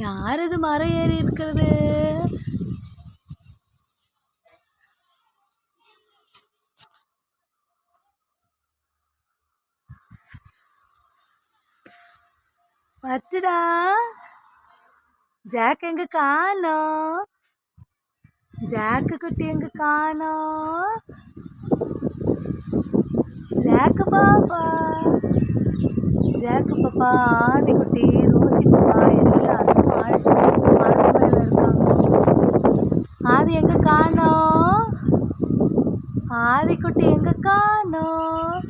யார் இது மரம் ஏறி இருக்கிறது? பட்டுடா. ஜாக் எங்க காணோம்? ஜாக்கு குட்டி எங்க காணோம்? ஜாக்கு பாப்பா. ஜாக்கு பாப்பா ஆதி குட்டி ரோசி பாப்பா எல்லாம் மரத்து மேல இருக்காங்க ஆதி எங்க காணோம் ஆதி எங்க காணோம்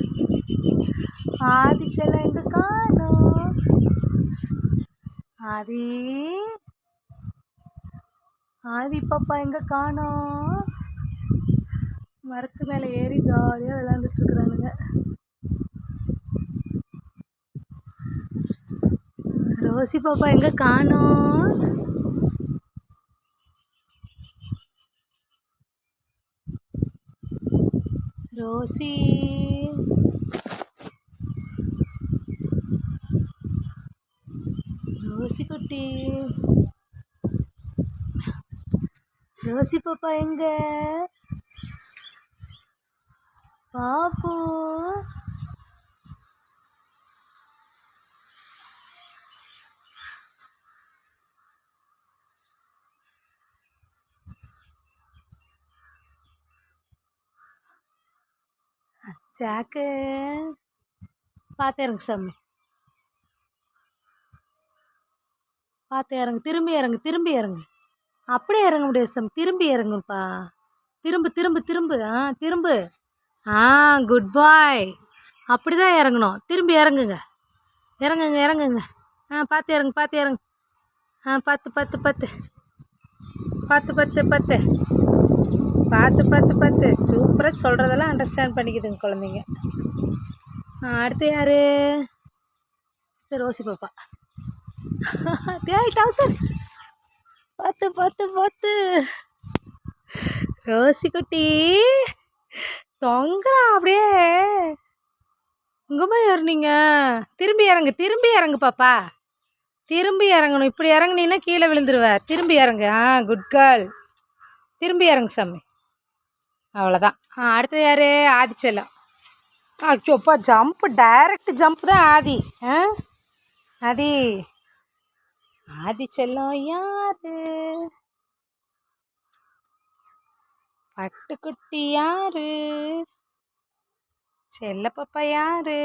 ஆதி எங்க காணோம் ஆதி ஆதி பாப்பா எங்க காணோம் மரத்து மேலே ஏறி ஜாலியாக விளாண்டுட்டு இருக்கிறானுங்க. ரோசி பாப்பா எங்க காணோம் ரோசி ரோசி குட்டி ரோசி பாப்பா எங்க? பாப்பு சாக்கு பார்த்து இறங்கு சாமி பார்த்து இறங்கு திரும்பி இறங்கு திரும்பி இறங்கு அப்படியே இறங்க முடியாது சாமி திரும்பி இறங்குப்பா திரும்ப திரும்ப திரும்ப ஆ திரும்ப ஆ குட் பாய் அப்படி தான் இறங்கணும் திரும்பி இறங்குங்க இறங்குங்க இறங்குங்க ஆ பார்த்து இறங்கு பார்த்து இறங்கு ஆ பத்து பத்து பத்து பத்து பத்து பத்து பார்த்து பார்த்து பார்த்து சூப்பராக சொல்கிறதெல்லாம் அண்டர்ஸ்டாண்ட் பண்ணிக்குதுங்க குழந்தைங்க. அடுத்து யார்? ரோசி பாப்பா. தேடிட்டா சார் பார்த்து பார்த்து பார்த்து. ரோசி குட்டி. தொங்குறா அப்படியே. இங்கேமா ஏறினீங்க. திரும்பி இறங்கு திரும்பி இறங்கு பாப்பா. திரும்பி இறங்கணும். இப்படி இறங்குனீங்கன்னா கீழே விழுந்துருவ. திரும்பி இறங்கு. ஆ குட் கேர்ள் திரும்பி இறங்கு சாமி. அவ்வளோதான் அடுத்தது யார்? ஆதிச்செல்லம் அச்சோப்பா ஜம்ப் டைரக்ட் ஜம்ப் தான் ஆதி. ஆ ஆதி. ஆதிச்செல்லம் யாரு? பட்டுக்குட்டி யாரு? செல்ல பாப்பா யாரு?